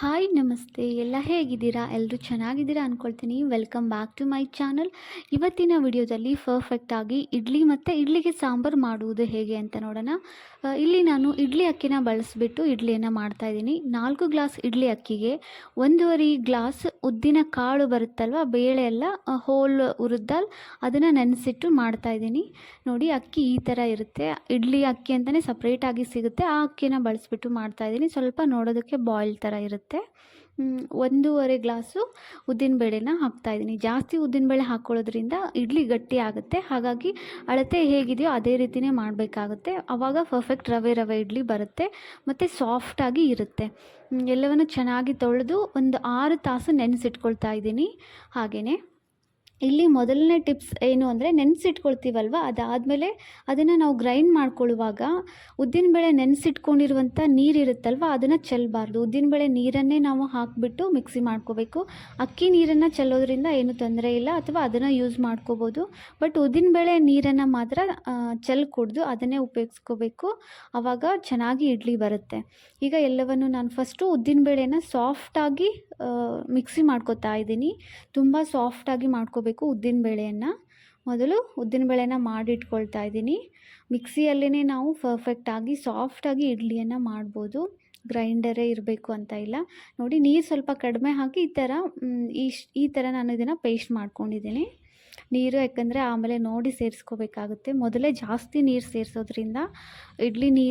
Hi ನಮಸ್ತೆ. ಎಲ್ಲ ಹೇಗಿದ್ದೀರಾ? ಎಲ್ಲರೂ ಚೆನ್ನಾಗಿದ್ದೀರಾ ಅಂದ್ಕೊಳ್ತೀನಿ welcome back to my channel ಇವತ್ತಿನ ವಿಡಿಯೋದಲ್ಲಿ ಪರ್ಫೆಕ್ಟಾಗಿ ಇಡ್ಲಿ ಮತ್ತು ಇಡ್ಲಿಗೆ ಸಾಂಬಾರು ಮಾಡುವುದು ಹೇಗೆ ಅಂತ ನೋಡೋಣ. ಇಲ್ಲಿ ನಾನು ಇಡ್ಲಿ ಅಕ್ಕಿನ ಬಳಸಿಬಿಟ್ಟು ಇಡ್ಲಿಯನ್ನು ಮಾಡ್ತಾಯಿದ್ದೀನಿ ನಾಲ್ಕು ಗ್ಲಾಸ್ ಇಡ್ಲಿ ಅಕ್ಕಿಗೆ ಒಂದೂವರೆ ಗ್ಲಾಸ್ ಉದ್ದಿನ ಕಾಳು ಬರುತ್ತಲ್ವ? ಬೇಳೆ ಎಲ್ಲ ಹೋಲ್ ಹುರಿದಲ್ ಅದನ್ನು ನೆನೆಸಿಟ್ಟು ಮಾಡ್ತಾಯಿದ್ದೀನಿ ನೋಡಿ, ಅಕ್ಕಿ ಈ ಥರ ಇರುತ್ತೆ. ಇಡ್ಲಿ ಅಕ್ಕಿ ಅಂತಲೇ ಸಪ್ರೇಟಾಗಿ ಸಿಗುತ್ತೆ. ಆ ಅಕ್ಕಿನ ಬಳಸಿಬಿಟ್ಟು ಮಾಡ್ತಾಯಿದ್ದೀನಿ ಸ್ವಲ್ಪ ನೋಡೋದಕ್ಕೆ ಬಾಯ್ಲ್ ಥರ ಇರುತ್ತೆ. ಮ್, ಒಂದೂವರೆ ಗ್ಲಾಸು ಉದ್ದಿನಬೇಳೆನ ಹಾಕ್ತಾಯಿದ್ದೀನಿ ಜಾಸ್ತಿ ಉದ್ದಿನಬೇಳೆ ಹಾಕ್ಕೊಳ್ಳೋದ್ರಿಂದ ಇಡ್ಲಿ ಗಟ್ಟಿ ಆಗುತ್ತೆ. ಹಾಗಾಗಿ ಅಳತೆ ಹೇಗಿದೆಯೋ ಅದೇ ರೀತಿಯೇ ಮಾಡಬೇಕಾಗುತ್ತೆ. ಆವಾಗ ಪರ್ಫೆಕ್ಟ್ ರವೆ ರವೆ ಇಡ್ಲಿ ಬರುತ್ತೆ. ಮತ್ತು ಸಾಫ್ಟಾಗಿ ಇರುತ್ತೆ. ಎಲ್ಲವನ್ನು ಚೆನ್ನಾಗಿ ತೊಳೆದು ಒಂದು ಆರು ತಾಸು ನೆನೆಸಿಟ್ಕೊಳ್ತಾ ಇದ್ದೀನಿ. ಹಾಗೆಯೇ ಇಲ್ಲಿ ಮೊದಲನೇ ಟಿಪ್ಸ್ ಏನು ಅಂದರೆ ನೆನೆಸಿಟ್ಕೊಳ್ತೀವಲ್ವ? ಅದಾದಮೇಲೆ ಅದನ್ನು ನಾವು ಗ್ರೈಂಡ್ ಮಾಡ್ಕೊಳ್ಳುವಾಗ ಉದ್ದಿನಬೇಳೆ ನೆನೆಸಿಟ್ಕೊಂಡಿರುವಂಥ ನೀರಿರುತ್ತಲ್ವ? ಅದನ್ನು ಚೆಲ್ಲಬಾರ್ದು ಉದ್ದಿನಬೇಳೆ ನೀರನ್ನೇ ನಾವು ಹಾಕಿಬಿಟ್ಟು ಮಿಕ್ಸಿ ಮಾಡ್ಕೋಬೇಕು. ಅಕ್ಕಿ ನೀರನ್ನು ಚೆಲ್ಲೋದ್ರಿಂದ ಏನು ತೊಂದರೆ ಇಲ್ಲ, ಅಥವಾ ಅದನ್ನು ಯೂಸ್ ಮಾಡ್ಕೋಬೋದು. ಬಟ್ ಉದ್ದಿನಬೇಳೆ ನೀರನ್ನು ಮಾತ್ರ ಚೆಲ್ಲಿ ಕುಡಿದು ಅದನ್ನೇ ಉಪಯೋಗಿಸ್ಕೋಬೇಕು. ಆವಾಗ ಚೆನ್ನಾಗಿ ಇಡ್ಲಿ ಬರುತ್ತೆ. ಈಗ ಎಲ್ಲವನ್ನು ನಾನು ಫಸ್ಟು ಉದ್ದಿನಬೇಳೆನ ಸಾಫ್ಟಾಗಿ ಮಿಕ್ಸಿ ಮಾಡ್ಕೊತಾ ಇದ್ದೀನಿ. ತುಂಬ ಸಾಫ್ಟಾಗಿ ಮಾಡ್ಕೋಬೇಕು. ಉದ್ದಿನಬೇಳೆಯನ್ನು ಮೊದಲು ಉದ್ದಿನಬೇಳೆನ ಮಾಡಿಟ್ಕೊಳ್ತಾ ಇದ್ದೀನಿ. ಮಿಕ್ಸಿಯಲ್ಲೇ ನಾವು ಪರ್ಫೆಕ್ಟಾಗಿ ಸಾಫ್ಟಾಗಿ ಇಡ್ಲಿಯನ್ನು ಮಾಡ್ಬೋದು. ಗ್ರೈಂಡರೇ ಇರಬೇಕು ಅಂತ ಇಲ್ಲ. ನೋಡಿ ನೀರು ಸ್ವಲ್ಪ ಕಡಿಮೆ ಹಾಕಿ ಈ ಥರ ಈ ಥರ ನಾನು ಇದನ್ನು ಪೇಸ್ಟ್ ಮಾಡ್ಕೊಂಡಿದ್ದೀನಿ. ನೀರು ಯಾಕಂದರೆ ಆಮೇಲೆ ನೋಡಿ ಸೇರಿಸ್ಕೋಬೇಕಾಗುತ್ತೆ. ಮೊದಲೇ ಜಾಸ್ತಿ ನೀರು ಸೇರಿಸೋದ್ರಿಂದ ಇಡ್ಲಿ ನೀ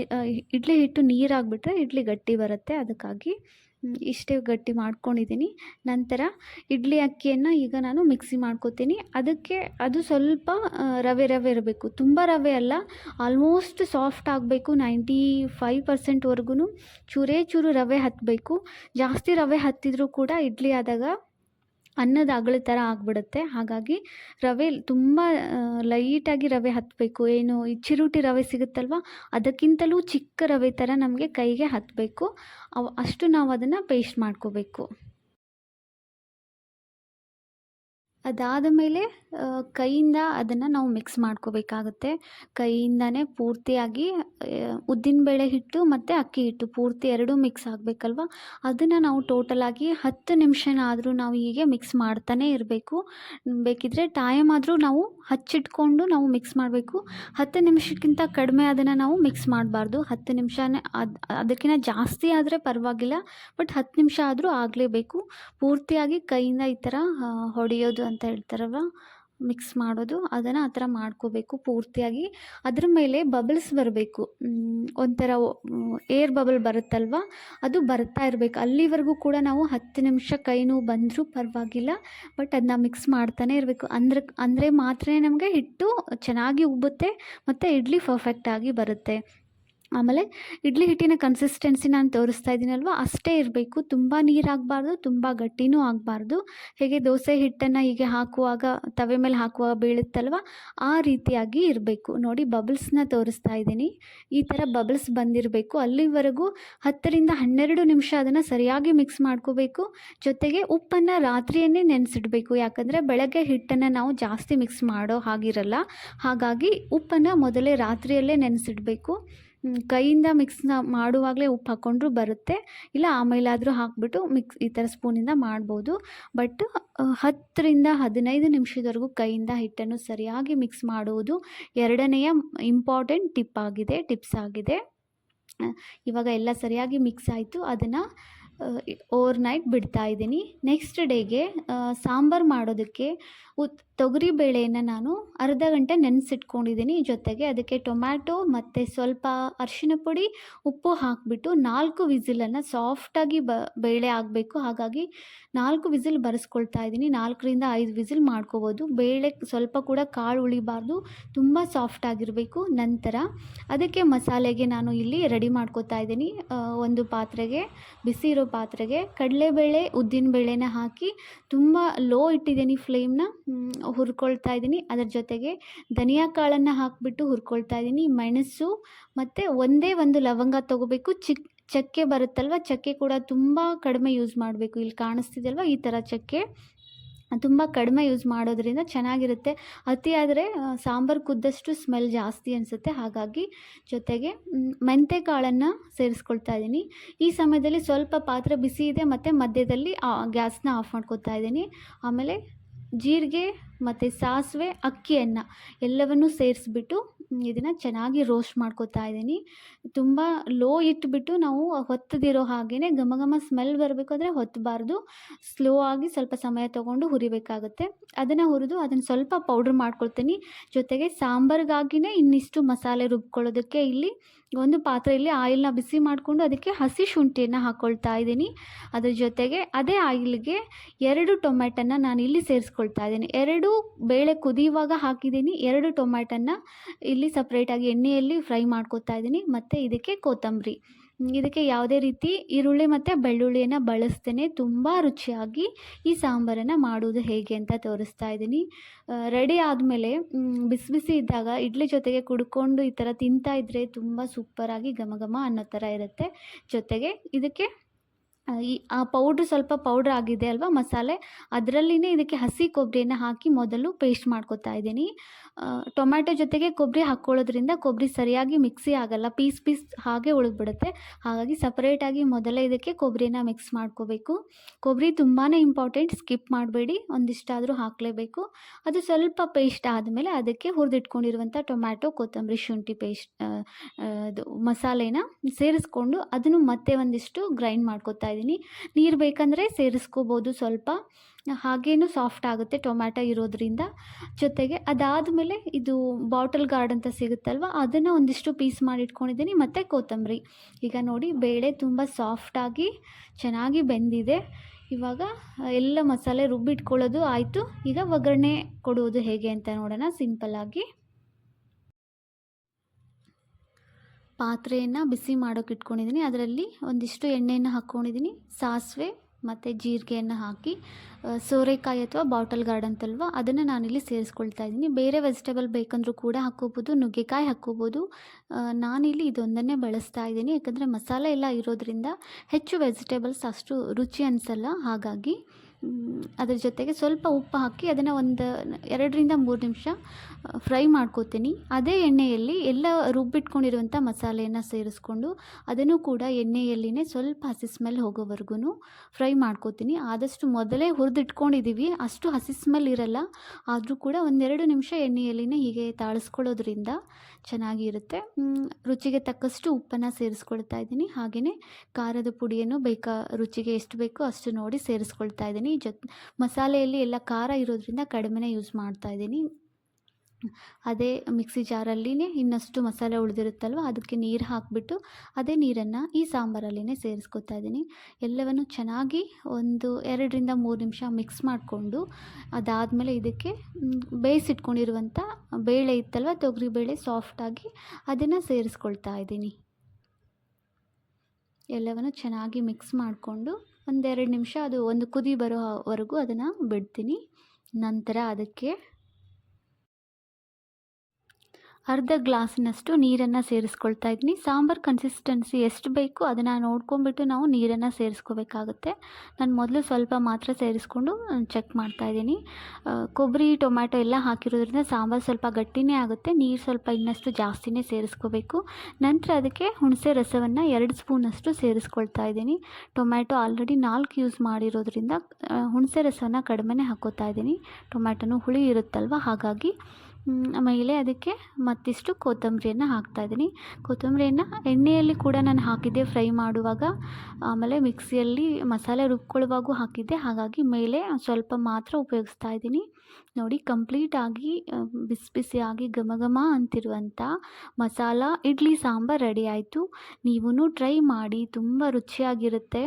ಇಡ್ಲಿ ಹಿಟ್ಟು ನೀರಾಗಿಬಿಟ್ರೆ ಇಡ್ಲಿ ಗಟ್ಟಿ ಬರುತ್ತೆ ಅದಕ್ಕಾಗಿ. ಇಷ್ಟೇ ಗಟ್ಟಿ ಮಾಡ್ಕೊಂಡಿದ್ದೀನಿ. ನಂತರ ಇಡ್ಲಿ ಅಕ್ಕಿಯನ್ನು ಈಗ ನಾನು ಮಿಕ್ಸಿ ಮಾಡ್ಕೋತೀನಿ. ಅದಕ್ಕೆ ಅದು ಸ್ವಲ್ಪ ರವೆ ರವೆ ಇರಬೇಕು. ತುಂಬ ರವೆ ಅಲ್ಲ, ಆಲ್ಮೋಸ್ಟ್ ಸಾಫ್ಟ್ ಆಗಬೇಕು. ನೈಂಟಿ ಫೈವ್ ಪರ್ಸೆಂಟ್ವರೆಗೂ ಚೂರೇ ಚೂರು ರವೆ ಹತ್ತಬೇಕು ಜಾಸ್ತಿ ರವೆ ಹತ್ತಿದರೂ ಕೂಡ ಇಡ್ಲಿ ಆದಾಗ ಅನ್ನದ ಅಗಳ ಥರ ಆಗಿಬಿಡುತ್ತೆ. ಹಾಗಾಗಿ ರವೆ ತುಂಬ ಲೈಟಾಗಿ ರವೆ ಹತ್ತಬೇಕು ಏನು ಈ ಚಿರುಟಿ ರವೆ ಸಿಗುತ್ತಲ್ವ? ಅದಕ್ಕಿಂತಲೂ ಚಿಕ್ಕ ರವೆ ಥರ ನಮಗೆ ಕೈಗೆ ಹತ್ತಬೇಕು ಅವು, ಅಷ್ಟು ನಾವು ಅದನ್ನು ಪೇಸ್ಟ್ ಮಾಡ್ಕೋಬೇಕು. ಅದಾದ ಮೇಲೆ ಕೈಯಿಂದ ಅದನ್ನು ನಾವು ಮಿಕ್ಸ್ ಮಾಡ್ಕೋಬೇಕಾಗುತ್ತೆ. ಕೈಯಿಂದನೇ ಪೂರ್ತಿಯಾಗಿ ಉದ್ದಿನಬೇಳೆ ಹಿಟ್ಟು ಮತ್ತು ಅಕ್ಕಿ ಹಿಟ್ಟು ಪೂರ್ತಿ ಎರಡೂ ಮಿಕ್ಸ್ ಆಗಬೇಕಲ್ವ? ಅದನ್ನು ನಾವು ಟೋಟಲಾಗಿ ಹತ್ತು ನಿಮಿಷನಾದರೂ ನಾವು ಹೀಗೆ ಮಿಕ್ಸ್ ಮಾಡ್ತಾನೇ ಇರಬೇಕು. ಬೇಕಿದ್ರೆ ಟೈಮ್ ಆದರೂ ನಾವು ಹಚ್ಚಿಟ್ಕೊಂಡು ನಾವು ಮಿಕ್ಸ್ ಮಾಡಬೇಕು. ಹತ್ತು ನಿಮಿಷಕ್ಕಿಂತ ಕಡಿಮೆ ಅದನ್ನು ನಾವು ಮಿಕ್ಸ್ ಮಾಡಬಾರ್ದು. ಹತ್ತು ನಿಮಿಷನೇ ಅದು, ಅದಕ್ಕಿಂತ ಜಾಸ್ತಿ ಆದರೆ ಪರವಾಗಿಲ್ಲ. ಬಟ್ ಹತ್ತು ನಿಮಿಷ ಆದರೂ ಆಗಲೇಬೇಕು. ಪೂರ್ತಿಯಾಗಿ ಕೈಯಿಂದ ಈ ಥರ ಹೊಡೆಯೋದು ಅಂತ ಹೇಳ್ತಾರಲ್ವ? ಮಿಕ್ಸ್ ಮಾಡೋದು, ಅದನ್ನು ಆ ಥರ ಮಾಡ್ಕೋಬೇಕು ಪೂರ್ತಿಯಾಗಿ. ಅದ್ರ ಮೇಲೆ ಬಬಲ್ಸ್ ಬರಬೇಕು. ಒಂಥರ ಏರ್ ಬಬಲ್ ಬರುತ್ತಲ್ವ? ಅದು ಬರ್ತಾ ಇರಬೇಕು. ಅಲ್ಲಿವರೆಗೂ ಕೂಡ ನಾವು ಹತ್ತು ನಿಮಿಷ ಕೈನೂ ಬಂದರೂ ಪರವಾಗಿಲ್ಲ ಬಟ್ ಅದನ್ನ ಮಿಕ್ಸ್ ಮಾಡ್ತಾನೆ ಇರಬೇಕು. ಅಂದ್ರೆ, ಅಂದರೆ ಮಾತ್ರ ನಮಗೆ ಹಿಟ್ಟು ಚೆನ್ನಾಗಿ ಉಬ್ಬುತ್ತೆ, ಮತ್ತು ಇಡ್ಲಿ ಪರ್ಫೆಕ್ಟಾಗಿ ಬರುತ್ತೆ. ಆಮೇಲೆ ಇಡ್ಲಿ ಹಿಟ್ಟಿನ ಕನ್ಸಿಸ್ಟೆನ್ಸಿ ನಾನು ತೋರಿಸ್ತಾ ಇದ್ದೀನಲ್ವ ಅಷ್ಟೇ ಇರಬೇಕು. ತುಂಬ ನೀರಾಗಬಾರ್ದು, ತುಂಬ ಗಟ್ಟಿನೂ ಆಗಬಾರ್ದು. ಹೇಗೆ ದೋಸೆ ಹಿಟ್ಟನ್ನು ಹೀಗೆ ಹಾಕುವಾಗ, ತವೆ ಮೇಲೆ ಹಾಕುವಾಗ ಬೀಳುತ್ತಲ್ವ? ಆ ರೀತಿಯಾಗಿ ಇರಬೇಕು. ನೋಡಿ ಬಬಲ್ಸ್ನ ತೋರಿಸ್ತಾ ಇದ್ದೀನಿ ಈ ಥರ ಬಬಲ್ಸ್ ಬಂದಿರಬೇಕು. ಅಲ್ಲಿವರೆಗೂ ಹತ್ತರಿಂದ ಹನ್ನೆರಡು ನಿಮಿಷ ಅದನ್ನು ಸರಿಯಾಗಿ ಮಿಕ್ಸ್ ಮಾಡ್ಕೋಬೇಕು. ಜೊತೆಗೆ ಉಪ್ಪನ್ನು ರಾತ್ರಿಯನ್ನೇ ನೆನೆಸಿಡಬೇಕು. ಯಾಕಂದರೆ ಬೆಳಗ್ಗೆ ಹಿಟ್ಟನ್ನು ನಾವು ಜಾಸ್ತಿ ಮಿಕ್ಸ್ ಮಾಡೋ ಹಾಗಿರಲ್ಲ. ಹಾಗಾಗಿ ಉಪ್ಪನ್ನು ಮೊದಲೇ ರಾತ್ರಿಯಲ್ಲೇ ನೆನೆಸಿಡಬೇಕು. ಕೈಯಿಂದ ಮಿಕ್ಸ್ನ ಮಾಡುವಾಗಲೇ ಉಪ್ಪು ಹಾಕ್ಕೊಂಡ್ರೂ ಬರುತ್ತೆ. ಇಲ್ಲ ಆಮೇಲಾದರೂ ಹಾಕ್ಬಿಟ್ಟು ಮಿಕ್ಸ್ ಈ ಥರ ಸ್ಪೂನಿಂದ ಮಾಡ್ಬೋದು. ಬಟ್ ಹತ್ತರಿಂದ ಹದಿನೈದು ನಿಮಿಷದವರೆಗೂ ಕೈಯಿಂದ ಹಿಟ್ಟನ್ನು ಸರಿಯಾಗಿ ಮಿಕ್ಸ್ ಮಾಡುವುದು ಎರಡನೆಯ ಇಂಪಾರ್ಟೆಂಟ್ ಟಿಪ್ ಆಗಿದೆ ಟಿಪ್ಸ್ ಆಗಿದೆ. ಇವಾಗ ಎಲ್ಲ ಸರಿಯಾಗಿ ಮಿಕ್ಸ್ ಆಯಿತು. ಅದನ್ನು ಓವರ್ ನೈಟ್ ಬಿಡ್ತಾ ಇದ್ದೀನಿ. ನೆಕ್ಸ್ಟ್ ಡೇಗೆ ಸಾಂಬಾರು ಮಾಡೋದಕ್ಕೆ ಉತ್ ತೊಗರಿ ಬೇಳೆಯನ್ನು ನಾನು ಅರ್ಧ ಗಂಟೆ ನೆನೆಸಿಟ್ಕೊಂಡಿದ್ದೀನಿ. ಜೊತೆಗೆ ಅದಕ್ಕೆ ಟೊಮ್ಯಾಟೊ ಮತ್ತು ಸ್ವಲ್ಪ ಅರಿಶಿನ ಪುಡಿ, ಉಪ್ಪು ಹಾಕಿಬಿಟ್ಟು ನಾಲ್ಕು ವಿಸಿಲನ್ನು ಸಾಫ್ಟಾಗಿ ಬ, ಬೇಳೆ ಆಗಬೇಕು. ಹಾಗಾಗಿ ನಾಲ್ಕು ವಿಸಿಲ್ ಬರೆಸ್ಕೊಳ್ತಾ ಇದ್ದೀನಿ. ನಾಲ್ಕರಿಂದ ಐದು ವಿಸಿಲ್ ಮಾಡ್ಕೋಬೋದು. ಬೇಳೆ ಸ್ವಲ್ಪ ಕೂಡ ಕಾಳು ಉಳಿಬಾರ್ದು. ತುಂಬ ಸಾಫ್ಟ್ ಆಗಿರಬೇಕು. ನಂತರ ಅದಕ್ಕೆ ಮಸಾಲೆಗೆ ನಾನು ಇಲ್ಲಿ ರೆಡಿ ಮಾಡ್ಕೋತಾ ಇದ್ದೀನಿ. ಒಂದು ಪಾತ್ರೆಗೆ, ಬಿಸಿ ಇರೋ ಪಾತ್ರೆಗೆ ಕಡಲೆಬೇಳೆ, ಉದ್ದಿನಬೇಳೆನ ಹಾಕಿ ತುಂಬ ಲೋ ಇಟ್ಟಿದ್ದೀನಿ ಫ್ಲೇಮ್ನ ಹುರ್ಕೊಳ್ತಾ ಇದ್ದೀನಿ. ಅದರ ಜೊತೆಗೆ ಧನಿಯಾ ಕಾಳನ್ನು ಹಾಕಿಬಿಟ್ಟು ಹುರ್ಕೊಳ್ತಾ ಇದ್ದೀನಿ. ಮೆಣಸು ಮತ್ತು ಒಂದೇ ಒಂದು ಲವಂಗ ತೊಗೋಬೇಕು. ಚಿಕ್, ಚಕ್ಕೆ ಬರುತ್ತಲ್ವ? ಚಕ್ಕೆ ಕೂಡ ತುಂಬ ಕಡಿಮೆ ಯೂಸ್ ಮಾಡಬೇಕು. ಇಲ್ಲಿ ಕಾಣಿಸ್ತಿದೆಯಲ್ವ ಈ ಥರ ಚಕ್ಕೆ. ತುಂಬ ಕಡಿಮೆ ಯೂಸ್ ಮಾಡೋದ್ರಿಂದ ಚೆನ್ನಾಗಿರುತ್ತೆ. ಅತಿ ಆದರೆ ಸಾಂಬಾರು ಕುದ್ದಷ್ಟು ಸ್ಮೆಲ್ ಜಾಸ್ತಿ ಅನಿಸುತ್ತೆ. ಹಾಗಾಗಿ ಜೊತೆಗೆ ಮೆಂತೆ ಕಾಳನ್ನು ಸೇರಿಸ್ಕೊಳ್ತಾ ಇದ್ದೀನಿ. ಈ ಸಮಯದಲ್ಲಿ ಸ್ವಲ್ಪ ಪಾತ್ರೆ ಬಿಸಿ ಇದೆ. ಮತ್ತು ಮಧ್ಯದಲ್ಲಿ ಗ್ಯಾಸ್ನ ಆಫ್ ಮಾಡ್ಕೊತಾ ಇದ್ದೀನಿ. ಆಮೇಲೆ ಜೀರಿಗೆ ಮತ್ತು ಸಾಸಿವೆ, ಅಕ್ಕಿಯನ್ನು ಎಲ್ಲವನ್ನೂ ಸೇರಿಸ್ಬಿಟ್ಟು ಇದನ್ನು ಚೆನ್ನಾಗಿ ರೋಸ್ಟ್ ಮಾಡ್ಕೋತಾ ಇದ್ದೀನಿ. ತುಂಬ ಲೋ ಇಟ್ಬಿಟ್ಟು ನಾವು ಹೊತ್ತದಿರೋ ಹಾಗೆಯೇ ಘಮ ಘಮ ಸ್ಮೆಲ್ ಬರಬೇಕಾದ್ರೆ ಹೊತ್ತಬಾರ್ದು ಸ್ಲೋ ಆಗಿ ಸ್ವಲ್ಪ ಸಮಯ ತೊಗೊಂಡು ಹುರಿಬೇಕಾಗುತ್ತೆ. ಅದನ್ನು ಹುರಿದು ಅದನ್ನು ಸ್ವಲ್ಪ ಪೌಡ್ರ್ ಮಾಡ್ಕೊಳ್ತೀನಿ. ಜೊತೆಗೆ ಸಾಂಬಾರಿಗಾಗಿಯೇ ಇನ್ನಿಷ್ಟು ಮಸಾಲೆ ರುಬ್ಕೊಳ್ಳೋದಕ್ಕೆ ಇಲ್ಲಿ ಒಂದು ಪಾತ್ರೆಯಲ್ಲಿ ಆಯಿಲ್ನ ಬಿಸಿ ಮಾಡಿಕೊಂಡು ಅದಕ್ಕೆ ಹಸಿ ಶುಂಠಿಯನ್ನು ಹಾಕ್ಕೊಳ್ತಾ ಇದ್ದೀನಿ. ಅದ್ರ ಜೊತೆಗೆ ಅದೇ ಆಯಿಲ್ಗೆ ಎರಡು ಟೊಮೆಟೊನ ನಾನು ಇಲ್ಲಿ ಸೇರಿಸ್ಕೊಳ್ತಾ ಇದ್ದೀನಿ. ಎರಡು ಬೇಳೆ ಕುದಿಯುವಾಗ ಹಾಕಿದ್ದೀನಿ. ಎರಡು ಟೊಮ್ಯಾಟನ್ನು ಇಲ್ಲಿ ಸಪ್ರೇಟಾಗಿ ಎಣ್ಣೆಯಲ್ಲಿ ಫ್ರೈ ಮಾಡ್ಕೊತಾ ಇದ್ದೀನಿ. ಮತ್ತು ಇದಕ್ಕೆ ಕೊತ್ತಂಬರಿ. ಇದಕ್ಕೆ ಯಾವುದೇ ರೀತಿ ಈರುಳ್ಳಿ ಮತ್ತು ಬೆಳ್ಳುಳ್ಳಿಯನ್ನು ಬಳಸ್ತೇನೆ. ತುಂಬ ರುಚಿಯಾಗಿ ಈ ಸಾಂಬಾರನ್ನು ಮಾಡುವುದು ಹೇಗೆ ಅಂತ ತೋರಿಸ್ತಾ ಇದ್ದೀನಿ. ರೆಡಿ ಆದಮೇಲೆ ಬಿಸಿ ಬಿಸಿ ಇದ್ದಾಗ ಇಡ್ಲಿ ಜೊತೆಗೆ ಕುಡ್ಕೊಂಡು ಈ ಥರ ತಿಂತಾ ಇದ್ದರೆ ತುಂಬ ಸೂಪರಾಗಿ ಘಮ ಘಮ ಅನ್ನೋ ಥರ ಇರುತ್ತೆ. ಜೊತೆಗೆ ಇದಕ್ಕೆ ಈ, ಆ ಪೌಡ್ರ್ ಸ್ವಲ್ಪ ಪೌಡ್ರ್ ಆಗಿದೆ ಅಲ್ವಾ ಮಸಾಲೆ? ಅದರಲ್ಲಿನೇ ಇದಕ್ಕೆ ಹಸಿ ಕೊಬ್ಬರಿಯನ್ನು ಹಾಕಿ ಮೊದಲು ಪೇಸ್ಟ್ ಮಾಡ್ಕೊತಾ ಇದ್ದೀನಿ. ಟೊಮ್ಯಾಟೊ ಜೊತೆಗೆ ಕೊಬ್ಬರಿ ಹಾಕ್ಕೊಳ್ಳೋದ್ರಿಂದ ಕೊಬ್ಬರಿ ಸರಿಯಾಗಿ ಮಿಕ್ಸಿ ಆಗಲ್ಲ. ಪೀಸ್ ಪೀಸ್ ಹಾಗೆ ಉಳಿದ್ಬಿಡುತ್ತೆ. ಹಾಗಾಗಿ ಸಪ್ರೇಟಾಗಿ ಮೊದಲೇ ಇದಕ್ಕೆ ಕೊಬ್ಬರಿನ ಮಿಕ್ಸ್ ಮಾಡ್ಕೋಬೇಕು. ಕೊಬ್ಬರಿ ತುಂಬಾ ಇಂಪಾರ್ಟೆಂಟ್ ಸ್ಕಿಪ್ ಮಾಡಬೇಡಿ. ಒಂದಿಷ್ಟಾದರೂ ಹಾಕಲೇಬೇಕು. ಅದು ಸ್ವಲ್ಪ ಪೇಸ್ಟ್ ಆದಮೇಲೆ ಅದಕ್ಕೆ ಹುರಿದಿಟ್ಕೊಂಡಿರುವಂಥ ಟೊಮ್ಯಾಟೊ, ಕೊತ್ತಂಬರಿ, ಶುಂಠಿ ಪೇಸ್ಟ್ ಮಸಾಲೆನ ಸೇರಿಸ್ಕೊಂಡು ಅದನ್ನು ಮತ್ತೆ ಒಂದಿಷ್ಟು ಗ್ರೈಂಡ್ ಮಾಡ್ಕೊತಾ ಇದ್ದೀನಿ. ನೀರು ಬೇಕಂದರೆ ಸೇರಿಸ್ಕೋಬೋದು ಸ್ವಲ್ಪ. ಹಾಗೇನು ಸಾಫ್ಟ್ ಆಗುತ್ತೆ ಟೊಮ್ಯಾಟೊ ಇರೋದ್ರಿಂದ. ಜೊತೆಗೆ ಅದಾದಮೇಲೆ ಇದು ಬಾಟಲ್ ಗಾರ್ಡ್ ಅಂತ ಸಿಗುತ್ತಲ್ವ, ಅದನ್ನು ಒಂದಿಷ್ಟು ಪೀಸ್ ಮಾಡಿ ಇಟ್ಕೊಂಡಿದ್ದೀನಿ ಮತ್ತು ಕೊತ್ತಂಬರಿ. ಈಗ ನೋಡಿ, ಬೇಳೆ ತುಂಬ ಸಾಫ್ಟಾಗಿ ಚೆನ್ನಾಗಿ ಬೆಂದಿದೆ. ಇವಾಗ ಎಲ್ಲ ಮಸಾಲೆ ರುಬ್ಬಿಟ್ಕೊಳ್ಳೋದು ಆಯಿತು. ಈಗ ಒಗ್ಗರಣೆ ಕೊಡುವುದು ಹೇಗೆ ಅಂತ ನೋಡೋಣ. ಸಿಂಪಲ್ಲಾಗಿ ಪಾತ್ರೆಯನ್ನು ಬಿಸಿ ಮಾಡೋಕೆ ಇಟ್ಕೊಂಡಿದ್ದೀನಿ ಅದರಲ್ಲಿ ಒಂದಿಷ್ಟು ಎಣ್ಣೆಯನ್ನು ಹಾಕ್ಕೊಂಡಿದ್ದೀನಿ ಸಾಸಿವೆ ಮತ್ತು ಜೀರಿಗೆಯನ್ನು ಹಾಕಿ ಸೋರೆಕಾಯಿ ಅಥವಾ ಬಾಟಲ್ ಗಾರ್ಡ್ ಅಂತಲ್ವ ಅದನ್ನು ನಾನಿಲ್ಲಿ ಸೇರಿಸ್ಕೊಳ್ತಾ ಇದ್ದೀನಿ ಬೇರೆ ವೆಜಿಟೇಬಲ್ ಬೇಕಂದರೂ ಕೂಡ ಹಾಕ್ಕೋಬೋದು, ನುಗ್ಗೆಕಾಯಿ ಹಾಕ್ಕೋಬೋದು. ನಾನಿಲ್ಲಿ ಇದೊಂದನ್ನೇ ಬಳಸ್ತಾ ಇದ್ದೀನಿ ಯಾಕಂದರೆ ಮಸಾಲೆ ಎಲ್ಲ ಇರೋದರಿಂದ ಹೆಚ್ಚು ವೆಜಿಟೇಬಲ್ಸ್ ಅಷ್ಟು ರುಚಿ ಅನಿಸಲ್ಲ. ಹಾಗಾಗಿ ಅದ್ರ ಜೊತೆಗೆ ಸ್ವಲ್ಪ ಉಪ್ಪು ಹಾಕಿ ಅದನ್ನು ಒಂದು ಎರಡರಿಂದ ಮೂರು ನಿಮಿಷ ಫ್ರೈ ಮಾಡ್ಕೋತೀನಿ. ಅದೇ ಎಣ್ಣೆಯಲ್ಲಿ ಎಲ್ಲ ರುಬ್ಬಿಟ್ಕೊಂಡಿರುವಂಥ ಮಸಾಲೆಯನ್ನು ಸೇರಿಸ್ಕೊಂಡು ಅದನ್ನು ಕೂಡ ಎಣ್ಣೆಯಲ್ಲಿನೇ ಸ್ವಲ್ಪ ಹಸಿ ಸ್ಮೆಲ್ ಹೋಗೋವರೆಗೂ ಫ್ರೈ ಮಾಡ್ಕೋತೀನಿ. ಆದಷ್ಟು ಮೊದಲೇ ಹುರಿದಿಟ್ಕೊಂಡಿದ್ದೀವಿ ಅಷ್ಟು ಹಸಿ ಸ್ಮೆಲ್ ಇರಲ್ಲ. ಆದರೂ ಕೂಡ ಒಂದೆರಡು ನಿಮಿಷ ಎಣ್ಣೆಯಲ್ಲಿನೇ ಹೀಗೆ ತಾಳಿಸ್ಕೊಳ್ಳೋದ್ರಿಂದ ಚೆನ್ನಾಗಿರುತ್ತೆ. ರುಚಿಗೆ ತಕ್ಕಷ್ಟು ಉಪ್ಪನ್ನು ಸೇರಿಸ್ಕೊಳ್ತಾ ಇದ್ದೀನಿ. ಹಾಗೆಯೇ ಖಾರದ ಪುಡಿಯನ್ನು ಬೇಕಾ, ರುಚಿಗೆ ಎಷ್ಟು ಬೇಕೋ ಅಷ್ಟು ನೋಡಿ ಸೇರಿಸ್ಕೊಳ್ತಾ ಇದ್ದೀನಿ. ಜೊತೆ, ಮಸಾಲೆಯಲ್ಲಿ ಎಲ್ಲ ಖಾರ ಇರೋದ್ರಿಂದ ಕಡಿಮೆನೇ ಯೂಸ್ ಮಾಡ್ತಾ ಇದ್ದೀನಿ. ಅದೇ ಮಿಕ್ಸಿ ಜಾರಲ್ಲಿನೇ ಇನ್ನಷ್ಟು ಮಸಾಲೆ ಉಳಿದಿರುತ್ತಲ್ವ, ಅದಕ್ಕೆ ನೀರು ಹಾಕಿಬಿಟ್ಟು ಅದೇ ನೀರನ್ನು ಈ ಸಾಂಬಾರಲ್ಲಿನೇ ಸೇರಿಸ್ಕೊತಾ ಇದ್ದೀನಿ. ಎಲ್ಲವನ್ನು ಚೆನ್ನಾಗಿ ಒಂದು ಎರಡರಿಂದ ಮೂರು ನಿಮಿಷ ಮಿಕ್ಸ್ ಮಾಡಿಕೊಂಡು ಅದಾದಮೇಲೆ ಇದಕ್ಕೆ ಬೇಯಿಸಿಟ್ಕೊಂಡಿರುವಂಥ ಬೇಳೆ ಇತ್ತಲ್ವ ತೊಗರಿಬೇಳೆ ಸಾಫ್ಟಾಗಿ ಅದನ್ನು ಸೇರಿಸ್ಕೊಳ್ತಾ ಇದ್ದೀನಿ. ಎಲ್ಲವನ್ನು ಚೆನ್ನಾಗಿ ಮಿಕ್ಸ್ ಮಾಡಿಕೊಂಡು ಒಂದೆರಡು ನಿಮಿಷ ಅದು ಒಂದು ಕುದಿ ಬರೋವರೆಗೂ ಅದನ್ನು ಬಿಡ್ತೀನಿ. ನಂತರ ಅದಕ್ಕೆ ಅರ್ಧ ಗ್ಲಾಸಿನಷ್ಟು ನೀರನ್ನು ಸೇರಿಸ್ಕೊಳ್ತಾ ಇದ್ದೀನಿ ಸಾಂಬಾರು ಕನ್ಸಿಸ್ಟೆನ್ಸಿ ಎಷ್ಟು ಬೇಕು ಅದನ್ನು ನೋಡ್ಕೊಂಬಿಟ್ಟು ನಾವು ನೀರನ್ನು ಸೇರಿಸ್ಕೋಬೇಕಾಗುತ್ತೆ. ನಾನು ಮೊದಲು ಸ್ವಲ್ಪ ಮಾತ್ರ ಸೇರಿಸ್ಕೊಂಡು ಚೆಕ್ ಮಾಡ್ತಾ ಇದ್ದೀನಿ. ಕೊಬ್ಬರಿ ಟೊಮ್ಯಾಟೊ ಎಲ್ಲ ಹಾಕಿರೋದ್ರಿಂದ ಸಾಂಬಾರು ಸ್ವಲ್ಪ ಗಟ್ಟಿನೇ ಆಗುತ್ತೆ. ನೀರು ಸ್ವಲ್ಪ ಇನ್ನಷ್ಟು ಜಾಸ್ತಿನೇ ಸೇರಿಸ್ಕೋಬೇಕು. ನಂತರ ಅದಕ್ಕೆ ಹುಣಸೆ ರಸವನ್ನು ಎರಡು ಸ್ಪೂನಷ್ಟು ಸೇರಿಸ್ಕೊಳ್ತಾ ಇದ್ದೀನಿ. ಟೊಮ್ಯಾಟೊ ಆಲ್ರೆಡಿ ನಾಲ್ಕು ಯೂಸ್ ಮಾಡಿರೋದ್ರಿಂದ ಹುಣಸೆ ರಸವನ್ನು ಕಡಿಮೆನೇ ಹಾಕೋತಾ ಇದ್ದೀನಿ. ಟೊಮ್ಯಾಟೊನು ಹುಳಿ ಇರುತ್ತಲ್ವ? ಹಾಗಾಗಿ ಆಮೇಲೆ ಅದಕ್ಕೆ ಮತ್ತಿಷ್ಟು ಕೊತ್ತಂಬರಿಯನ್ನು ಹಾಕ್ತಾಯಿದ್ದೀನಿ ಕೊತ್ತಂಬರಿಯನ್ನು ಎಣ್ಣೆಯಲ್ಲಿ ಕೂಡ ನಾನು ಹಾಕಿದ್ದೆ, ಫ್ರೈ ಮಾಡುವಾಗ. ಆಮೇಲೆ ಮಿಕ್ಸಿಯಲ್ಲಿ ಮಸಾಲೆ ರುಬ್ಕೊಳ್ಳುವಾಗೂ ಹಾಕಿದ್ದೆ. ಹಾಗಾಗಿ ಮೇಲೆ ಸ್ವಲ್ಪ ಮಾತ್ರ ಉಪಯೋಗಿಸ್ತಾ ಇದ್ದೀನಿ. ನೋಡಿ ಕಂಪ್ಲೀಟಾಗಿ ಬಿಸಿ ಬಿಸಿಯಾಗಿ ಘಮ ಘಮ ಅಂತಿರುವಂಥ ಮಸಾಲ, ಇಡ್ಲಿ, ಸಾಂಬಾರು ರೆಡಿ ಆಯಿತು. ನೀವೂ ಟ್ರೈ ಮಾಡಿ, ತುಂಬ ರುಚಿಯಾಗಿರುತ್ತೆ.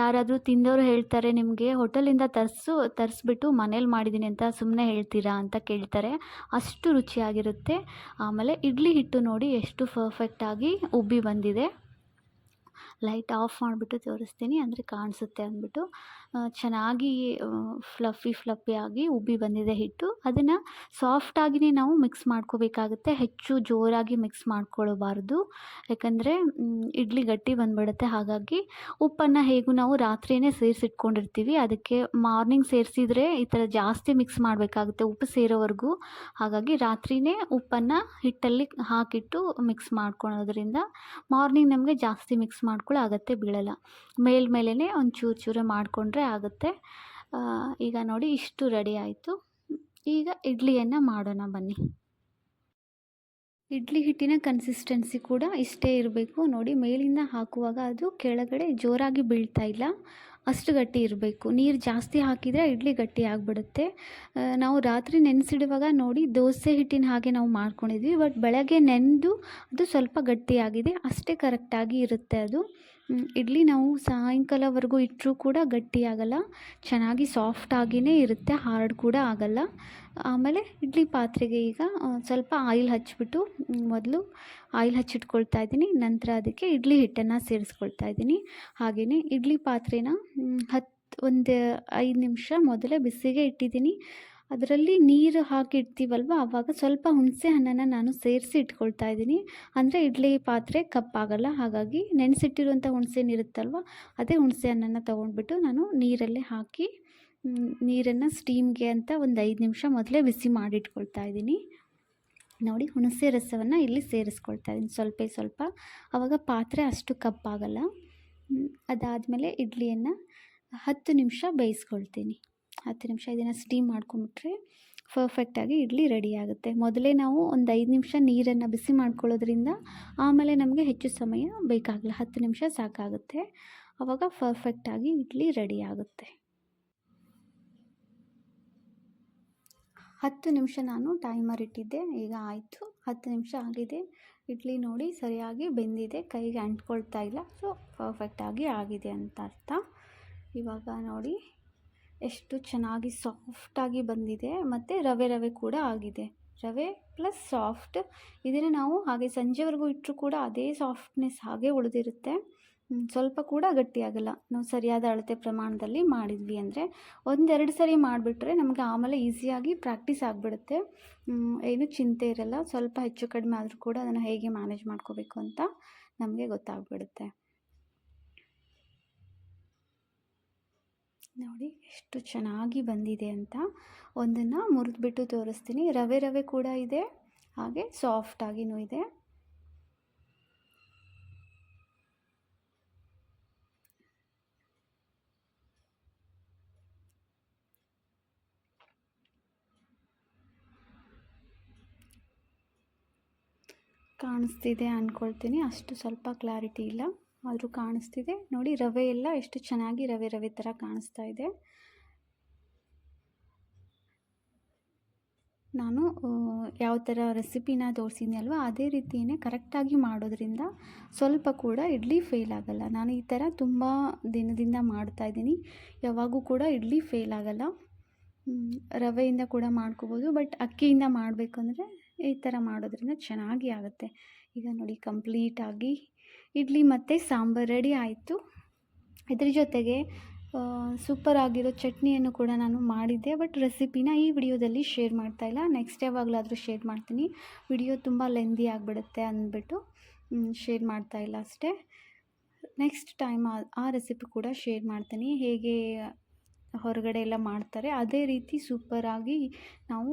ಯಾರಾದರೂ ತಿಂದವರು ಹೇಳ್ತಾರೆ ನಿಮಗೆ, ಹೋಟೆಲಿಂದ ತರಿಸು, ತರಿಸ್ಬಿಟ್ಟು ಮನೇಲಿ ಮಾಡಿದ್ದೀನಿ ಅಂತ ಸುಮ್ಮನೆ ಹೇಳ್ತೀರಾ ಅಂತ ಕೇಳ್ತಾರೆ. ಅಷ್ಟು ರುಚಿಯಾಗಿರುತ್ತೆ. ಆಮೇಲೆ ಇಡ್ಲಿ ಹಿಟ್ಟು ನೋಡಿ ಎಷ್ಟು ಪರ್ಫೆಕ್ಟಾಗಿ ಉಬ್ಬಿ ಬಂದಿದೆ. ಲೈಟ್ ಆಫ್ ಮಾಡಿಬಿಟ್ಟು ತೋರಿಸ್ತೀನಿ, ಅಂದರೆ ಕಾಣಿಸುತ್ತೆ ಅಂದ್ಬಿಟ್ಟು. ಚೆನ್ನಾಗಿ ಫ್ಲಫಿ ಫ್ಲಫಿಯಾಗಿ ಉಬ್ಬಿ ಬಂದಿದೆ ಹಿಟ್ಟು. ಅದನ್ನು ಸಾಫ್ಟಾಗಿಯೇ ನಾವು ಮಿಕ್ಸ್ ಮಾಡ್ಕೋಬೇಕಾಗುತ್ತೆ. ಹೆಚ್ಚು ಜೋರಾಗಿ ಮಿಕ್ಸ್ ಮಾಡ್ಕೊಳ್ಳಬಾರ್ದು ಯಾಕಂದರೆ ಇಡ್ಲಿ ಗಟ್ಟಿ ಬಂದುಬಿಡುತ್ತೆ. ಹಾಗಾಗಿ ಉಪ್ಪನ್ನು ಹೇಗೂ ನಾವು ರಾತ್ರಿಯೇ ಸೇರಿಸಿಟ್ಕೊಂಡಿರ್ತೀವಿ. ಅದಕ್ಕೆ ಮಾರ್ನಿಂಗ್ ಸೇರಿಸಿದ್ರೆ ಈ ಥರ ಜಾಸ್ತಿ ಮಿಕ್ಸ್ ಮಾಡಬೇಕಾಗುತ್ತೆ ಉಪ್ಪು ಸೇರೋವರೆಗೂ. ಹಾಗಾಗಿ ರಾತ್ರಿಯೇ ಉಪ್ಪನ್ನು ಹಿಟ್ಟಲ್ಲಿ ಹಾಕಿಟ್ಟು ಮಿಕ್ಸ್ ಮಾಡ್ಕೊಳೋದ್ರಿಂದ ಮಾರ್ನಿಂಗ್ ನಮಗೆ ಜಾಸ್ತಿ ಮಿಕ್ಸ್ ಮಾಡ್ಕೊಳ್ಳೋ ಅಗತ್ಯ ಬೀಳಲ್ಲ. ಮೇಲ್ಮೇಲೇ ಒಂದು ಚೂರು ಚೂರು ಮಾಡಿಕೊಂಡ್ರೆ ಆಗುತ್ತೆ. ಈಗ ನೋಡಿ ಇಷ್ಟು ರೆಡಿ ಆಯಿತು. ಈಗ ಇಡ್ಲಿಯನ್ನು ಮಾಡೋಣ ಬನ್ನಿ. ಇಡ್ಲಿ ಹಿಟ್ಟಿನ ಕನ್ಸಿಸ್ಟೆನ್ಸಿ ಕೂಡ ಇಷ್ಟೇ ಇರಬೇಕು. ನೋಡಿ ಮೇಲಿಂದ ಹಾಕುವಾಗ ಅದು ಕೆಳಗಡೆ ಜೋರಾಗಿ ಬೀಳ್ತಾ ಇಲ್ಲ. ಅಷ್ಟು ಗಟ್ಟಿ ಇರಬೇಕು. ನೀರು ಜಾಸ್ತಿ ಹಾಕಿದರೆ ಇಡ್ಲಿ ಗಟ್ಟಿ ಆಗಿಬಿಡುತ್ತೆ. ನಾವು ರಾತ್ರಿ ನೆನೆಸಿಡುವಾಗ ನೋಡಿ ದೋಸೆ ಹಿಟ್ಟಿನ ಹಾಗೆ ನಾವು ಮಾಡ್ಕೊಂಡಿದ್ವಿ. ಬಟ್ ಬೆಳಗ್ಗೆ ನೆನೆದು ಅದು ಸ್ವಲ್ಪ ಗಟ್ಟಿಯಾಗಿದೆ. ಅಷ್ಟೇ ಕರೆಕ್ಟಾಗಿ ಇರುತ್ತೆ ಅದು. ಇಡ್ಲಿ ನಾವು ಸಾಯಂಕಾಲವರೆಗೂ ಇಟ್ಟರೂ ಕೂಡ ಗಟ್ಟಿಯಾಗಲ್ಲ. ಚೆನ್ನಾಗಿ ಸಾಫ್ಟಾಗಿಯೇ ಇರುತ್ತೆ. ಹಾರ್ಡ್ ಕೂಡ ಆಗಲ್ಲ. ಆಮೇಲೆ ಇಡ್ಲಿ ಪಾತ್ರೆಗೆ ಈಗ ಸ್ವಲ್ಪ ಆಯಿಲ್ ಹಚ್ಬಿಟ್ಟು ಮೊದಲು ಆಯಿಲ್ ಹಚ್ಚಿಟ್ಕೊಳ್ತಾ ಇದ್ದೀನಿ. ನಂತರ ಅದಕ್ಕೆ ಇಡ್ಲಿ ಹಿಟ್ಟನ್ನು ಸೇರಿಸ್ಕೊಳ್ತಾ ಇದ್ದೀನಿ. ಹಾಗೆಯೇ ಇಡ್ಲಿ ಪಾತ್ರೆನ ಹತ್ತು ಒಂದು ಐದು ನಿಮಿಷ ಮೊದಲೇ ಬಿಸಿಗೆ ಇಟ್ಟಿದ್ದೀನಿ. ಅದರಲ್ಲಿ ನೀರು ಹಾಕಿ ಇಡ್ತೀವಲ್ವ? ಆವಾಗ ಸ್ವಲ್ಪ ಹುಣಸೆ ಹಣ್ಣನ್ನು ನಾನು ಸೇರಿಸಿ ಇಟ್ಕೊಳ್ತಾ ಇದ್ದೀನಿ. ಅಂದರೆ ಇಡ್ಲಿ ಪಾತ್ರೆ ಕಪ್ಪಾಗಲ್ಲ. ಹಾಗಾಗಿ ನೆನೆಸಿಟ್ಟಿರುವಂಥ ಹುಣಸೆ ಹಣ್ಣು ಅದೇ ಹುಣಸೆ ಹಣ್ಣನ್ನು ತೊಗೊಂಡ್ಬಿಟ್ಟು ನಾನು ನೀರಲ್ಲೇ ಹಾಕಿ ನೀರನ್ನು ಸ್ಟೀಮ್ಗೆ ಅಂತ ಒಂದು ಐದು ನಿಮಿಷ ಮೊದಲೇ ಬಿಸಿ ಮಾಡಿಟ್ಕೊಳ್ತಾ ಇದ್ದೀನಿ. ನೋಡಿ, ಹುಣಸೆ ರಸವನ್ನು ಇಲ್ಲಿ ಸೇರಿಸ್ಕೊಳ್ತಾ ಇದ್ದೀನಿ ಸ್ವಲ್ಪ ಸ್ವಲ್ಪ. ಆವಾಗ ಪಾತ್ರೆ ಅಷ್ಟು ಕಪ್ಪಾಗಲ್ಲ. ಅದಾದಮೇಲೆ ಇಡ್ಲಿಯನ್ನು ಹತ್ತು ನಿಮಿಷ ಬೇಯಿಸ್ಕೊಳ್ತೀನಿ. ಹತ್ತು ನಿಮಿಷ ಇದನ್ನು ಸ್ಟೀಮ್ ಮಾಡ್ಕೊಂಬಿಟ್ರೆ ಪರ್ಫೆಕ್ಟಾಗಿ ಇಡ್ಲಿ ರೆಡಿ ಆಗುತ್ತೆ. ಮೊದಲೇ ನಾವು ಒಂದು ಐದು ನಿಮಿಷ ನೀರನ್ನು ಬಿಸಿ ಮಾಡ್ಕೊಳ್ಳೋದ್ರಿಂದ ಆಮೇಲೆ ನಮಗೆ ಹೆಚ್ಚು ಸಮಯ ಬೇಕಾಗಲ್ಲ. ಹತ್ತು ನಿಮಿಷ ಸಾಕಾಗುತ್ತೆ. ಆವಾಗ ಪರ್ಫೆಕ್ಟಾಗಿ ಇಡ್ಲಿ ರೆಡಿ ಆಗುತ್ತೆ. ಹತ್ತು ನಿಮಿಷ ನಾನು ಟೈಮರ್ ಇಟ್ಟಿದ್ದೆ, ಈಗ ಆಯಿತು. ಹತ್ತು ನಿಮಿಷ ಆಗಿದೆ. ಇಡ್ಲಿ ನೋಡಿ ಸರಿಯಾಗಿ ಬೆಂದಿದೆ, ಕೈಗೆ ಅಂಟ್ಕೊಳ್ತಾ ಇಲ್ಲ. ಸೊ ಪರ್ಫೆಕ್ಟಾಗಿ ಆಗಿದೆ ಅಂತ ಅರ್ಥ. ಇವಾಗ ನೋಡಿ ಎಷ್ಟು ಚೆನ್ನಾಗಿ ಸಾಫ್ಟಾಗಿ ಬಂದಿದೆ ಮತ್ತು ರವೆ ರವೆ ಕೂಡ ಆಗಿದೆ. ರವೆ ಪ್ಲಸ್ ಸಾಫ್ಟ್ ಇದನ್ನು ನಾವು ಹಾಗೆ ಸಂಜೆವರೆಗೂ ಇಟ್ಟರೂ ಕೂಡ ಅದೇ ಸಾಫ್ಟ್ನೆಸ್ ಹಾಗೆ ಉಳಿದಿರುತ್ತೆ. ಸ್ವಲ್ಪ ಕೂಡ ಗಟ್ಟಿಯಾಗಲ್ಲ. ನಾವು ಸರಿಯಾದ ಅಳತೆ ಪ್ರಮಾಣದಲ್ಲಿ ಮಾಡಿದ್ವಿ ಅಂದರೆ ಒಂದೆರಡು ಸರಿ ಮಾಡಿಬಿಟ್ರೆ ನಮಗೆ ಆಮೇಲೆ ಈಸಿಯಾಗಿ ಪ್ರಾಕ್ಟೀಸ್ ಆಗಿಬಿಡುತ್ತೆ. ಏನು ಚಿಂತೆ ಇರಲ್ಲ. ಸ್ವಲ್ಪ ಹೆಚ್ಚು ಕಡಿಮೆ ಆದರೂ ಕೂಡ ಅದನ್ನು ಹೇಗೆ ಮ್ಯಾನೇಜ್ ಮಾಡ್ಕೋಬೇಕು ಅಂತ ನಮಗೆ ಗೊತ್ತಾಗ್ಬಿಡುತ್ತೆ. ನೋಡಿ, ಎಷ್ಟು ಚೆನ್ನಾಗಿ ಬಂದಿದೆ ಅಂತ. ಒಂದನ್ನು ಮುರಿದ್ಬಿಟ್ಟು ತೋರಿಸ್ತೀನಿ. ರವೆ ರವೆ ಕೂಡ ಇದೆ. ಹಾಗೆ ಸಾಫ್ಟಾಗಿಯೂ ಇದೆ. ಕಾಣಿಸ್ತಿದೆ ಅಂದ್ಕೊಳ್ತೀನಿ ಅಷ್ಟು ಸ್ವಲ್ಪ ಕ್ಲಾರಿಟಿ ಇಲ್ಲ. ಆದರೂ ಕಾಣಿಸ್ತಿದೆ. ನೋಡಿ, ರವೆ ಎಲ್ಲ ಎಷ್ಟು ಚೆನ್ನಾಗಿ ರವೆ ರವೆ ಥರ ಕಾಣಿಸ್ತಾ ಇದೆ. ನಾನು ಯಾವ ಥರ ರೆಸಿಪಿನ ತೋರಿಸಿದ್ನಿ ಅಲ್ವ, ಅದೇ ರೀತಿಯೇ ಕರೆಕ್ಟಾಗಿ ಮಾಡೋದ್ರಿಂದ ಸ್ವಲ್ಪ ಕೂಡ ಇಡ್ಲಿ ಫೇಲ್ ಆಗಲ್ಲ. ನಾನು ಈ ಥರ ತುಂಬ ದಿನದಿಂದ ಮಾಡ್ತಾಯಿದ್ದೀನಿ ಯಾವಾಗೂ ಕೂಡ ಇಡ್ಲಿ ಫೇಲ್ ಆಗಲ್ಲ. ರವೆಯಿಂದ ಕೂಡ ಮಾಡ್ಕೋಬೋದು, ಬಟ್ ಅಕ್ಕಿಯಿಂದ ಮಾಡಬೇಕಂದ್ರೆ ಈ ಥರ ಮಾಡೋದ್ರಿಂದ ಚೆನ್ನಾಗಿ ಆಗುತ್ತೆ. ಈಗ ನೋಡಿ ಕಂಪ್ಲೀಟಾಗಿ ಇಡ್ಲಿ ಮತ್ತು ಸಾಂಬಾರು ರೆಡಿ ಆಯಿತು. ಇದ್ರ ಜೊತೆಗೆ ಸೂಪರ್ ಆಗಿರೋ ಚಟ್ನಿಯನ್ನು ಕೂಡ ನಾನು ಮಾಡಿದ್ದೆ. ಬಟ್ ರೆಸಿಪಿನ ಈ ವಿಡಿಯೋದಲ್ಲಿ ಶೇರ್ ಮಾಡ್ತಾಯಿಲ್ಲ ನೆಕ್ಸ್ಟ್ ಯಾವಾಗಲಾದರೂ ಶೇರ್ ಮಾಡ್ತೀನಿ. ವಿಡಿಯೋ ತುಂಬ ಲೆಂದಿ ಆಗಿಬಿಡುತ್ತೆ ಅಂದ್ಬಿಟ್ಟು ಶೇರ್ ಮಾಡ್ತಾಯಿಲ್ಲ ಅಷ್ಟೇ. ನೆಕ್ಸ್ಟ್ ಟೈಮ್ ಆ ರೆಸಿಪಿ ಕೂಡ ಶೇರ್ ಮಾಡ್ತೀನಿ. ಹೇಗೆ ಹೊರಗಡೆ ಎಲ್ಲ ಮಾಡ್ತಾರೆ. ಅದೇ ರೀತಿ ಸೂಪರಾಗಿ ನಾವು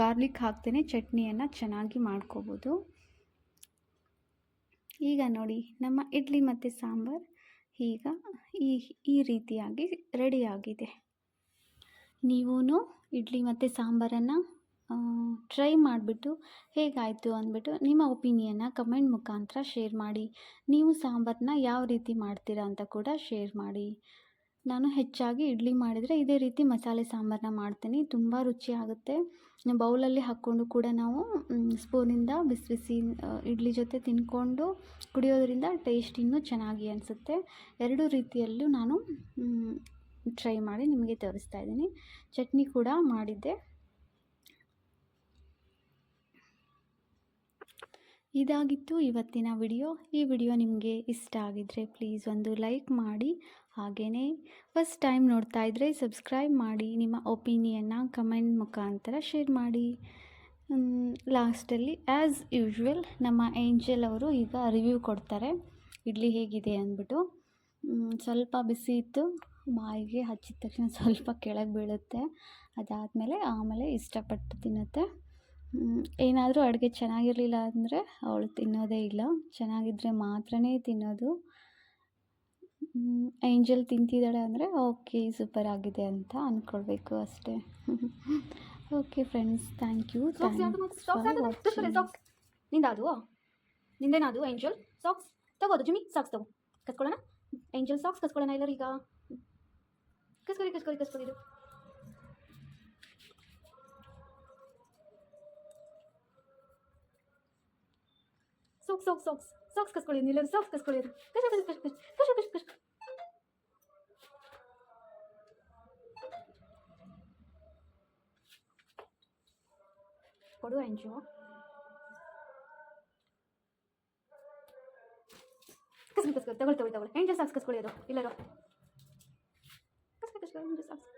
ಗಾರ್ಲಿಕ್ ಹಾಕ್ತೇನೆ, ಚಟ್ನಿಯನ್ನು ಚೆನ್ನಾಗಿ ಮಾಡ್ಕೋಬೋದು. ಈಗ ನೋಡಿ, ನಮ್ಮ ಇಡ್ಲಿ ಮತ್ತು ಸಾಂಬಾರು ಈಗ ಈ ಈ ರೀತಿಯಾಗಿ ರೆಡಿಯಾಗಿದೆ ನೀವೂ ಇಡ್ಲಿ ಮತ್ತು ಸಾಂಬಾರನ್ನು ಟ್ರೈ ಮಾಡಿಬಿಟ್ಟು ಹೇಗಾಯಿತು ಅಂದ್ಬಿಟ್ಟು ನಿಮ್ಮ ಒಪಿನಿಯನ್ನ ಕಮೆಂಟ್ ಮುಖಾಂತರ ಶೇರ್ ಮಾಡಿ. ನೀವು ಸಾಂಬಾರನ್ನ ಯಾವ ರೀತಿ ಮಾಡ್ತೀರಾ ಅಂತ ಕೂಡ ಶೇರ್ ಮಾಡಿ. ನಾನು ಹೆಚ್ಚಾಗಿ ಇಡ್ಲಿ ಮಾಡಿದರೆ ಇದೇ ರೀತಿ ಮಸಾಲೆ ಸಾಂಬಾರನ್ನ ಮಾಡ್ತೀನಿ. ತುಂಬ ರುಚಿಯಾಗುತ್ತೆ. ಬೌಲಲ್ಲಿ ಹಾಕ್ಕೊಂಡು ಕೂಡ ನಾವು ಸ್ಪೂನಿಂದ ಬಿಸಿ ಬಿಸಿ ಇಡ್ಲಿ ಜೊತೆ ತಿಂದ್ಕೊಂಡು ಕುಡಿಯೋದ್ರಿಂದ ಟೇಸ್ಟ್ ಇನ್ನೂ ಚೆನ್ನಾಗಿ ಅನಿಸುತ್ತೆ. ಎರಡು ರೀತಿಯಲ್ಲೂ ನಾನು ಟ್ರೈ ಮಾಡಿ ನಿಮಗೆ ತೋರಿಸ್ತಾ ಇದ್ದೀನಿ. ಚಟ್ನಿ ಕೂಡ ಮಾಡಿದ್ದೆ. ಇದಾಗಿತ್ತು ಇವತ್ತಿನ ವಿಡಿಯೋ. ಈ ವಿಡಿಯೋ ನಿಮಗೆ ಇಷ್ಟ ಆಗಿದ್ರೆ ಪ್ಲೀಸ್ ಒಂದು ಲೈಕ್ ಮಾಡಿ ಹಾಗೆಯೇ ಫಸ್ಟ್ ಟೈಮ್ ನೋಡ್ತಾ ಇದ್ದರೆ ಸಬ್ಸ್ಕ್ರೈಬ್ ಮಾಡಿ, ನಿಮ್ಮ ಒಪಿನಿಯನ್ನ ಕಮೆಂಟ್ ಮುಖಾಂತರ ಶೇರ್ ಮಾಡಿ. ಲಾಸ್ಟಲ್ಲಿ ಆ್ಯಸ್ ಯೂಶ್ವಲ್ ನಮ್ಮ ಏಂಜಲ್ ಅವರು ಈಗ ರಿವ್ಯೂ ಕೊಡ್ತಾರೆ. ಇಡ್ಲಿ ಹೇಗಿದೆ ಅಂದ್ಬಿಟ್ಟು. ಸ್ವಲ್ಪ ಬಿಸಿ ಇತ್ತು. ಬಾಯಿಗೆ ಹಚ್ಚಿದ ತಕ್ಷಣ ಸ್ವಲ್ಪ ಕೆಳಗೆ ಬೀಳುತ್ತೆ. ಅದಾದಮೇಲೆ ಆಮೇಲೆ ಇಷ್ಟಪಟ್ಟು ತಿನ್ನುತ್ತೆ. ಏನಾದರೂ ಅಡುಗೆ ಚೆನ್ನಾಗಿರಲಿಲ್ಲ ಅಂದರೆ ಅವಳು ತಿನ್ನೋದೇ ಇಲ್ಲ. ಚೆನ್ನಾಗಿದ್ದರೆ ಮಾತ್ರನೇ ತಿನ್ನೋದು. ಏಂಜಲ್ ತಿಂತಿದ್ದಾಳೆ ಅಂದರೆ ಓಕೆ ಸೂಪರ್ ಆಗಿದೆ ಅಂತ ಅಂದ್ಕೊಳ್ಬೇಕು ಅಷ್ಟೇ. Okay friends thank you socks ಯಾವುದು ಮತ್ತು? ಸಾಕ್ಸ್ ಯಾವುದು ತೋರಿಸ್ಕೊಡಿ ಸಾಕ್ಸ್ನಿಂದ ಅದು ನಿಂದೇನ ಅದು ಏಂಜಲ್ ಸಾಕ್ಸ್ ತಗೋದು ಜಿಮ್ಮಿ ಸಾಕ್ಸ್ ತಗೋ. ಕಸ್ಕೊಳ್ಳೋಣ ಏಂಜಲ್ ಸಾಕ್ಸ್ ಕಸ್ಕೊಳ್ಳೋಣ ಎಲ್ಲರೂ ಈಗ? ಕಸ್ಕೊರಿ ಕಸ್ಕೊರಿ ಕಸ್ಕೊರಿ ಸಾಕ್ಸ್ ಸಾಕ್ಸ್ ಸಾಕ್ಸ್ ಸಾಕ್ಸ್ ಕಸ್ಕೊಳ್ಳಿ ಎಲ್ಲರೂ ಸಾಕ್ಸ್ ಕಸ್ಕೊಳ್ಳಿ ಕಸ ಕಸ ಕಶ ಕಶ ಕಶ ಕಶ ಕೊಡು ಎಂಜು ಕಸ್ಕೊಂಡು ಕಸ್ಕೊಂಡು ತಗೊಳ್ಳಿ ತಗೊಳ್ಳಿ ತಗೊಳ್ಳಿ ಸಾಕ್ಸ್ ಕಸ್ಕೊಳ್ಳಿ ಅದು ಇಲ್ಲರೋ ಕಸ್ಕ ಕಸ್ಕೊಳ್ಳಿ ಎಂಜಲ್ ಸಾಕ್ಸ್